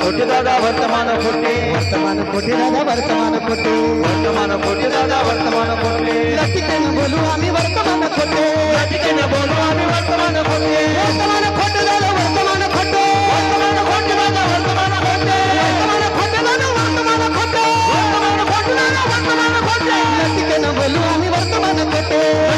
कोटे दादा वर्तमान कोटे वर्तमान कोटे दादा वर्तमान कोटे वर्तमान कोटे दादा वर्तमान कोटे लटिकेन बोलू आम्ही वर्तमान कोटे वर्तमान कोटे लटिकेन बोलू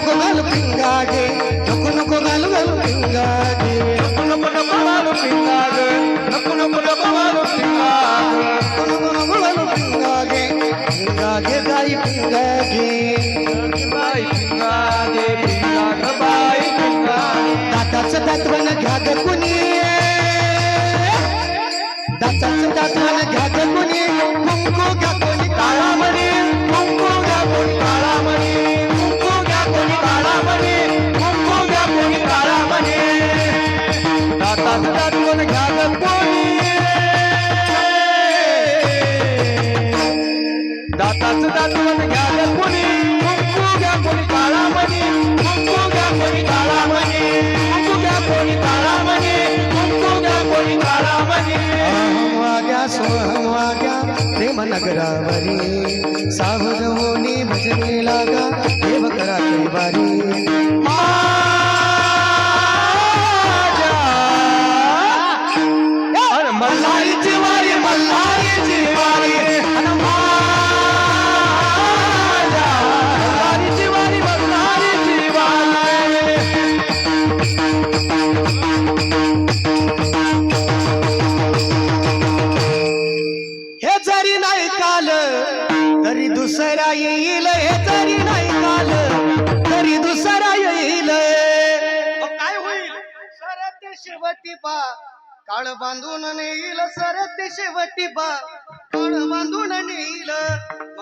नको घालू पिंगा गे नको नको घालू घालू पिंगा गे नको नको नको वालू पिंगा ग नको नको नको वालू पिंगा ग नको नको नको घालू पिंगा गे पिंगा गे गाई पिंगा गे बाई पिंगा गे पिंगा ग बाई पिंगा दाताचं दातवण घ्या ग कुणी दाताचं दातवण घ्या ग कुणी दातात घ्या कोणी. कुंकू घ्या कोणी काळा कुंकू घ्या कोणी काळा कुंकू घ्या कोणी काळा कुंकू घ्या कोणी काळा अहं वाग्या सोहं वाग्या प्रेम नगरावरी. सावध होनी भजने लागा देव करा कैवारी. येईल हे जरी नाही काल तरी दुसरा येईल. मग काय होईल? सरत शेवटी बा काळ बांधून नेईल सरत शेवटी बा काळ बांधून नेईल.